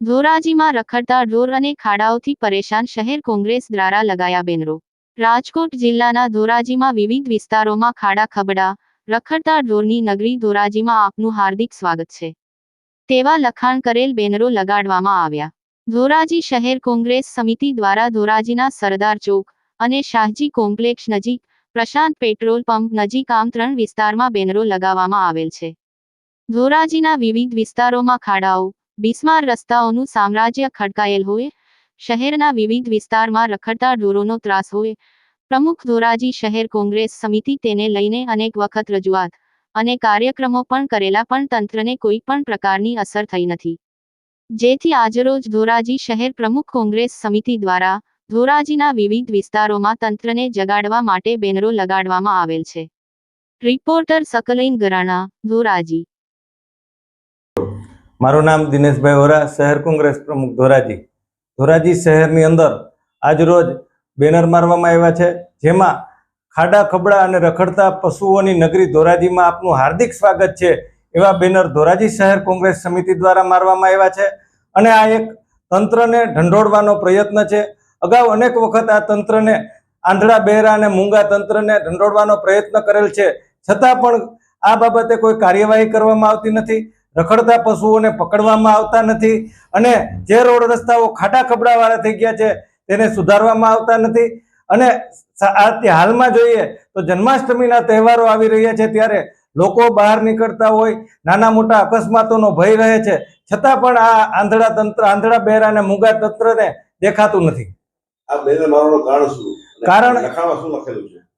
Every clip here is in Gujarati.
ધોરાજીમાં રખડતા ઢોર અને ખાડાઓથી પરેશાન શહેર કોંગ્રેસ દ્વારા લગાયા બેનરો. રાજકોટ જિલ્લાના ધોરાજીમાં વિવિધ વિસ્તારોમાં ખાડા ખબડા, રખડતા ઢોરની નગરી ધોરાજીમાં આપનું હાર્દિક સ્વાગત છે. તેવા લખાણ કરેલ બેનરો લગાડવામાં આવ્યા. ધોરાજી શહેર કોંગ્રેસ સમિતિ દ્વારા ધોરાજીના સરદાર ચોક અને શાહજી કોમ્પ્લેક્ષ નજીક, પ્રશાંત પેટ્રોલ પંપ નજીક આમ ત્રણ વિસ્તારમાં બેનરો લગાવવામાં આવેલ છે. ધોરાજીના વિવિધ વિસ્તારોમાં ખાડાઓ, બિસ્માર રસ્તાઓનું સામ્રાજ્ય ખડકાયેલ હોય, શહેરના વિવિધ વિસ્તારમાં રખડતા ઢોરોનો ત્રાસ હોય, પ્રમુખ ધોરાજી શહેર કોંગ્રેસ સમિતિ તેને લઈને અનેક વખત રજૂઆત અને કાર્યક્રમો પણ કરેલા પણ તંત્રને કોઈ પણ પ્રકારની અસર થઈ નથી. જેથી આજરોજ ધોરાજી શહેર પ્રમુખ કોંગ્રેસ સમિતિ દ્વારા ધોરાજીના વિવિધ વિસ્તારોમાં તંત્રને જગાડવા માટે બેનરો લગાડવામાં આવેલ છે. રિપોર્ટર સકલૈન ગરાણા, ધોરાજી. મારું નામ દિનેશભાઈ વોરા, શહેર કોંગ્રેસ પ્રમુખ, ધોરાજી. ધોરાજી શહેરની અંદર આજરોજ બેનર મારવામાં આવ્યા છે, જેમાં ખાડા, ખબડા અને રખડતા પશુઓની નગરી ધોરાજીમાં આપનું હાર્દિક સ્વાગત છે, એવા બેનર ધોરાજી શહેર કોંગ્રેસ સમિતિ દ્વારા મારવામાં આવ્યા છે. અને આ એક તંત્રને ઢંઢોળવાનો પ્રયત્ન છે અગાઉ અનેક વખત આ તંત્રને આંધળા બહેરા અને મૂંગા તંત્રને ઢંઢોળવાનો પ્રયત્ન કરેલ છે. છતાં પણ આ બાબતે કોઈ કાર્યવાહી કરવામાં આવતી નથી. રખડતા પશુઓને પકડવામાં આવતા નથી અને જે રોડ રસ્તાઓ ખાડા ખબડાવાળા થઈ ગયા છે તેને સુધારવામાં આવતા નથી. અને હાલમાં જોઈએ તો જન્માષ્ટમીના તહેવારો આવી રહ્યા છે ત્યારે લોકો બહાર નીકળતા હોય, નાના મોટા અકસ્માતોનો ભય રહે છે. છતાં પણ આ આંધળા તંત્ર, આંધળા બહેરા અને મૂંગા તંત્રને દેખાતું નથી.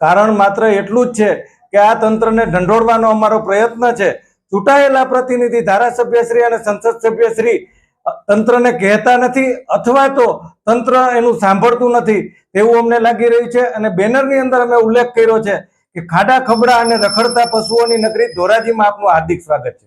કારણ માત્ર એટલું જ છે કે આ તંત્રને ઢંઢોળવાનો અમારો પ્રયત્ન છે. ચૂંટાયેલા પ્રતિનિધિ ધારાસભ્યશ્રી અને સંસદ સભ્યશ્રી તંત્રને કહેતા નથી અથવા તો તંત્ર એનું સાંભળતું નથી. તેવું અમને લાગી રહ્યું છે અને બેનરની અંદર અમે ઉલ્લેખ કર્યો છે કે ખાડા ખબડા અને રખડતા પશુઓની નગરી ધોરાજીમાં આપનું હાર્દિક સ્વાગત છે.